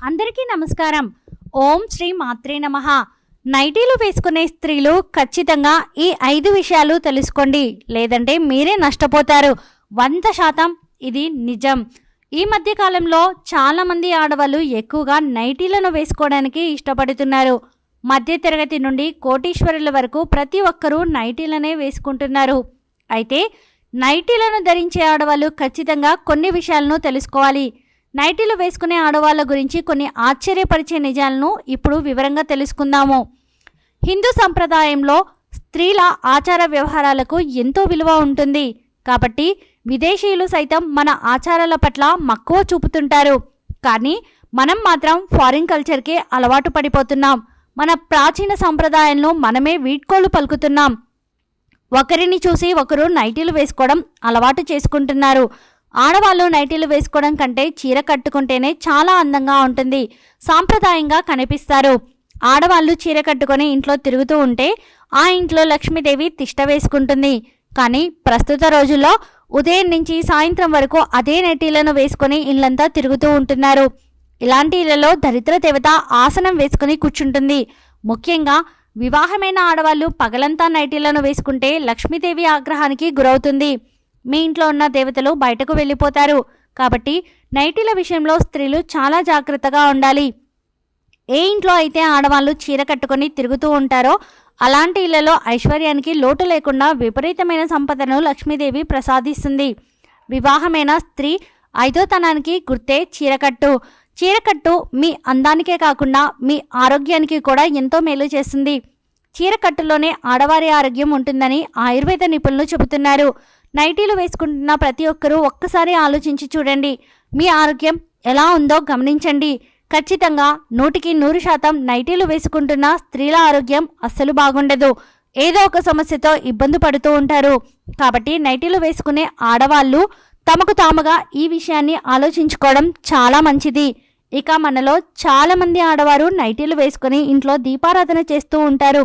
అందరికీ నమస్కారం. ఓం శ్రీ మాత్రే నమ. నైటీలు వేసుకునే స్త్రీలు ఖచ్చితంగా ఈ ఐదు విషయాలు తెలుసుకోండి. లేదంటే మీరే నష్టపోతారు. వంద శాతం ఇది నిజం. ఈ మధ్య కాలంలో చాలామంది ఆడవాళ్ళు ఎక్కువగా నైటీలను వేసుకోవడానికి ఇష్టపడుతున్నారు. మధ్యతరగతి నుండి కోటీశ్వరుల వరకు ప్రతి ఒక్కరూ నైటీలనే వేసుకుంటున్నారు. అయితే నైటీలను ధరించే ఆడవాళ్ళు ఖచ్చితంగా కొన్ని విషయాలను తెలుసుకోవాలి. నైటీలు వేసుకునే ఆడవాళ్ళ గురించి కొన్ని ఆశ్చర్యపరిచే నిజాలను ఇప్పుడు వివరంగా తెలుసుకుందాము. హిందూ సంప్రదాయంలో స్త్రీల ఆచార వ్యవహారాలకు ఎంతో విలువ ఉంటుంది. కాబట్టి విదేశీయులు సైతం మన ఆచారాల పట్ల మక్కువ చూపుతుంటారు. కానీ మనం మాత్రం ఫారిన్ కల్చర్కే అలవాటు పడిపోతున్నాం. మన ప్రాచీన సంప్రదాయంలో మనమే వీడ్కోలు పలుకుతున్నాం. ఒకరిని చూసి ఒకరు నైటీలు వేసుకోవడం అలవాటు చేసుకుంటున్నారు. ఆడవాళ్ళు నైటీలు వేసుకోవడం కంటే చీర కట్టుకుంటేనే చాలా అందంగా ఉంటుంది. సాంప్రదాయంగా కనిపిస్తారు. ఆడవాళ్ళు చీర కట్టుకొని ఇంట్లో తిరుగుతూ ఉంటే ఆ ఇంట్లో లక్ష్మీదేవి తిష్ట వేసుకుంటుంది. కానీ ప్రస్తుత రోజుల్లో ఉదయం నుంచి సాయంత్రం వరకు అదే నైటీలను వేసుకొని ఇల్లంతా తిరుగుతూ ఉంటున్నారు. ఇలాంటి ఇళ్ళలో దరిద్ర దేవత ఆసనం వేసుకుని కూర్చుంటుంది. ముఖ్యంగా వివాహమైన ఆడవాళ్ళు పగలంతా నైటీలను వేసుకుంటే లక్ష్మీదేవి ఆగ్రహానికి గురవుతుంది. మీ ఇంట్లో ఉన్న దేవతలు బయటకు వెళ్ళిపోతారు. కాబట్టి నైటీల విషయంలో స్త్రీలు చాలా జాగ్రత్తగా ఉండాలి. ఏ ఇంట్లో అయితే ఆడవాళ్ళు చీర కట్టుకొని తిరుగుతూ ఉంటారో అలాంటి ఇళ్ళలో ఐశ్వర్యానికి లోటు లేకుండా విపరీతమైన సంపదను లక్ష్మీదేవి ప్రసాదిస్తుంది. వివాహమైన స్త్రీ ఐదోతనానికి గుర్తే చీరకట్టు చీరకట్టు మీ అందానికే కాకుండా మీ ఆరోగ్యానికి కూడా ఎంతో మేలు చేస్తుంది. చీరకట్టులోనే ఆడవారి ఆరోగ్యం ఉంటుందని ఆయుర్వేద నిపుణులు చెబుతున్నారు. నైటీలు వేసుకుంటున్న ప్రతి ఒక్కరూ ఒక్కసారి ఆలోచించి చూడండి. మీ ఆరోగ్యం ఎలా ఉందో గమనించండి. ఖచ్చితంగా నూటికి నూరు శాతం నైటీలు వేసుకుంటున్న స్త్రీల ఆరోగ్యం అస్సలు బాగుండదు. ఏదో ఒక సమస్యతో ఇబ్బంది పడుతూ ఉంటారు. కాబట్టి నైటీలు వేసుకునే ఆడవాళ్ళు తమకు తాముగా ఈ విషయాన్ని ఆలోచించుకోవడం చాలా మంచిది. ఇక మనలో చాలామంది ఆడవారు నైటీలు వేసుకుని ఇంట్లో దీపారాధన చేస్తూ ఉంటారు.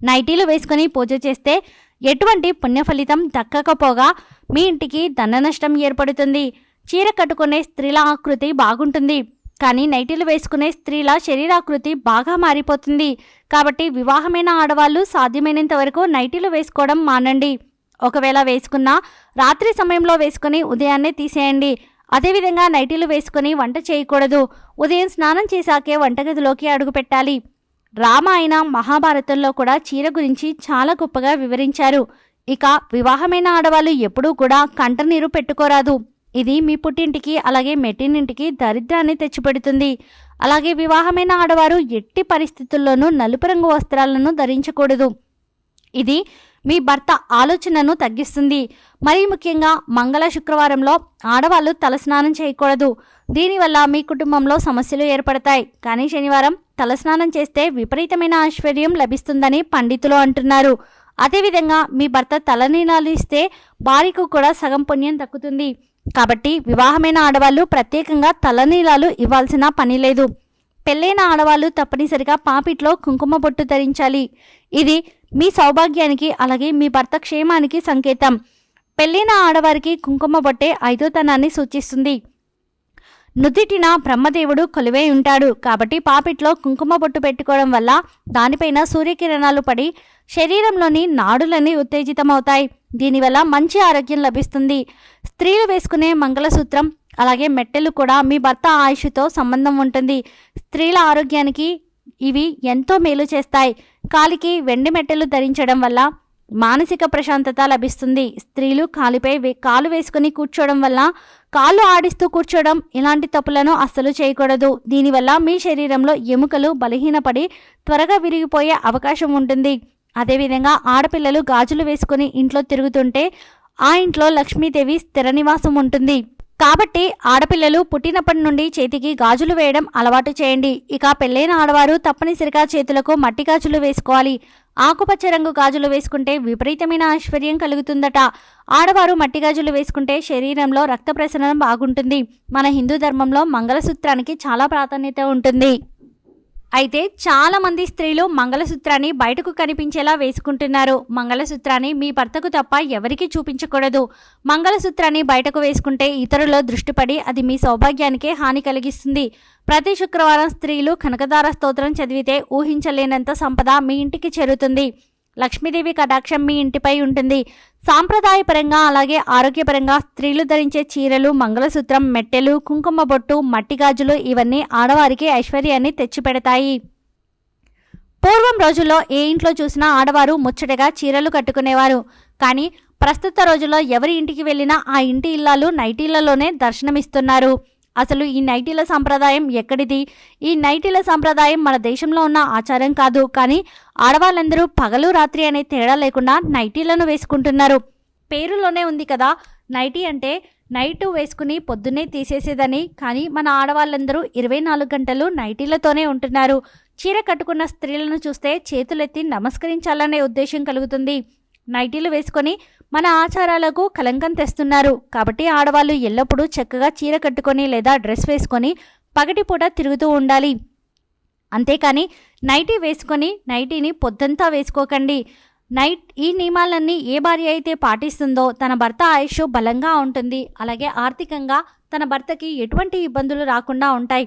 నైటీలు వేసుకుని పూజ చేస్తే ఎటువంటి పుణ్య ఫలితం దక్కకపోగా మీ ఇంటికి ధన నష్టం ఏర్పడుతుంది. చీర కట్టుకునే స్త్రీల ఆకృతి బాగుంటుంది. కానీ నైటీలు వేసుకునే స్త్రీల శరీరాకృతి బాగా మారిపోతుంది. కాబట్టి వివాహమైన ఆడవాళ్ళు సాధ్యమైనంత వరకు నైటీలు వేసుకోవడం మానండి. ఒకవేళ వేసుకున్నా రాత్రి సమయంలో వేసుకుని ఉదయాన్నే తీసేయండి. అదేవిధంగా నైటీలు వేసుకుని వంట చేయకూడదు. ఉదయం స్నానం చేశాకే వంటగదిలోకి అడుగు పెట్టాలి. రామాయణ మహాభారతంలో కూడా చీర గురించి చాలా గొప్పగా వివరించారు. ఇక వివాహమైన ఆడవాళ్ళు ఎప్పుడూ కూడా కంటనీరు పెట్టుకోరాదు. ఇది మీ పుట్టింటికి అలాగే మెట్టినింటికి దరిద్రాన్ని తెచ్చిపెడుతుంది. అలాగే వివాహమైన ఆడవారు ఎట్టి పరిస్థితుల్లోనూ నలుపు రంగు వస్త్రాలను ధరించకూడదు. ఇది మీ భర్త ఆలోచనను తగ్గిస్తుంది. మరీ ముఖ్యంగా మంగళ శుక్రవారంలో ఆడవాళ్ళు తలస్నానం చేయకూడదు. దీనివల్ల మీ కుటుంబంలో సమస్యలు ఏర్పడతాయి. కానీ శనివారం తలస్నానం చేస్తే విపరీతమైన ఐశ్వర్యం లభిస్తుందని పండితులు అంటున్నారు. అదేవిధంగా మీ భర్త తలనీలాలు ఇస్తే భార్యకు కూడా సగం పుణ్యం దక్కుతుంది. కాబట్టి వివాహమైన ఆడవాళ్ళు ప్రత్యేకంగా తలనీలాలు ఇవ్వాల్సిన పని లేదు. పెళ్ళైన ఆడవాళ్ళు తప్పనిసరిగా పాపిట్లో కుంకుమ బొట్టు ధరించాలి. ఇది మీ సౌభాగ్యానికి అలాగే మీ భర్త క్షేమానికి సంకేతం. పెళ్ళైన ఆడవారికి కుంకుమ బొట్టే ఐదోతనాన్ని సూచిస్తుంది. నుదిటిన బ్రహ్మదేవుడు కొలువై ఉంటాడు. కాబట్టి పాపిట్లో కుంకుమ బొట్టు పెట్టుకోవడం వల్ల దానిపైన సూర్యకిరణాలు పడి శరీరంలోని నాడులన్నీ ఉత్తేజితమవుతాయి. దీనివల్ల మంచి ఆరోగ్యం లభిస్తుంది. స్త్రీలు వేసుకునే మంగళసూత్రం అలాగే మెట్టెలు కూడా మీ భర్త ఆయుష్తో సంబంధం ఉంటుంది. స్త్రీల ఆరోగ్యానికి ఇవి ఎంతో మేలు చేస్తాయి. కాలికి వెండి మెట్టెలు ధరించడం వల్ల మానసిక ప్రశాంతత లభిస్తుంది. స్త్రీలు కాలిపై వే- కాలు వేసుకుని కూర్చోవడం వల్ల కాళ్ళు ఆడిస్తూ కూర్చోవడం ఇలాంటి తప్పులను అస్సలు చేయకూడదు. దీనివల్ల మీ శరీరంలో ఎముకలు బలహీనపడి త్వరగా విరిగిపోయే అవకాశం ఉంటుంది. అదేవిధంగా ఆడపిల్లలు గాజులు వేసుకుని ఇంట్లో తిరుగుతుంటే ఆ ఇంట్లో లక్ష్మీదేవి స్థిర నివాసం ఉంటుంది. కాబట్టి ఆడపిల్లలు పుట్టినప్పటి నుండి చేతికి గాజులు వేయడం అలవాటు చేయండి. ఇక పెళ్ళైన ఆడవారు తప్పనిసరిగా చేతులకు మట్టి గాజులు వేసుకోవాలి. ఆకుపచ్చ రంగు గాజులు వేసుకుంటే విపరీతమైన ఐశ్వర్యం కలుగుతుందట. ఆడవారు మట్టి గాజులు వేసుకుంటే శరీరంలో రక్త ప్రసరణ బాగుంటుంది. మన హిందూ ధర్మంలో మంగళసూత్రానికి చాలా ప్రాధాన్యత ఉంటుంది. అయితే చాలా మంది స్త్రీలు మంగళసూత్రాన్ని బయటకు కనిపించేలా వేసుకుంటున్నారు. మంగళసూత్రాన్ని మీ భర్తకు తప్ప ఎవరికీ చూపించకూడదు. మంగళసూత్రాన్ని బయటకు వేసుకుంటే ఇతరుల దృష్టిపడి అది మీ సౌభాగ్యానికే హాని కలిగిస్తుంది. ప్రతి శుక్రవారం స్త్రీలు కనకదార స్తోత్రం చదివితే ఊహించలేనంత సంపద మీ ఇంటికి చేరుతుంది. లక్ష్మీదేవి కటాక్షం మీ ఇంటిపై ఉంటుంది. సాంప్రదాయపరంగా అలాగే ఆరోగ్యపరంగా స్త్రీలు ధరించే చీరలు మంగళసూత్రం మెట్టెలు కుంకుమ బొట్టు మట్టి గాజులు ఇవన్నీ ఆడవారికి ఐశ్వర్యాన్ని తెచ్చిపెడతాయి. పూర్వం రోజుల్లో ఏ ఇంట్లో చూసినా ఆడవారు ముచ్చటగా చీరలు కట్టుకునేవారు. కానీ ప్రస్తుత రోజుల్లో ఎవరి ఇంటికి వెళ్ళినా ఆ ఇంటి ఇల్లాలు నైటీలలోనే దర్శనమిస్తున్నారు. అసలు ఈ నైటీల సంప్రదాయం ఎక్కడిది? ఈ నైటీల సంప్రదాయం మన దేశంలో ఉన్న ఆచారం కాదు. కానీ ఆడవాళ్ళందరూ పగలు రాత్రి అనే తేడా లేకుండా నైటీలను వేసుకుంటున్నారు. పేరులోనే ఉంది కదా నైటీ అంటే నైట్ వేసుకుని పొద్దున్నే తీసేసేదని. కానీ మన ఆడవాళ్ళందరూ ఇరవై నాలుగు గంటలు నైటీలతోనే ఉంటున్నారు. చీర కట్టుకున్న స్త్రీలను చూస్తే చేతులెత్తి నమస్కరించాలనే ఉద్దేశం కలుగుతుంది. నైటీలు వేసుకొని మన ఆచారాలకు కలంకం తెస్తున్నారు. కాబట్టి ఆడవాళ్ళు ఎల్లప్పుడూ చక్కగా చీర కట్టుకొని లేదా డ్రెస్ వేసుకొని పగటిపూట తిరుగుతూ ఉండాలి. అంతేకాని నైటీ వేసుకొని నైటీని పొద్దంతా వేసుకోకండి. నైట్ ఈ నియమాలన్నీ ఏ భార్య అయితే పాటిస్తుందో తన భర్త ఆయుష్ బలంగా ఉంటుంది. అలాగే ఆర్థికంగా తన భర్తకి ఎటువంటి ఇబ్బందులు రాకుండా ఉంటాయి.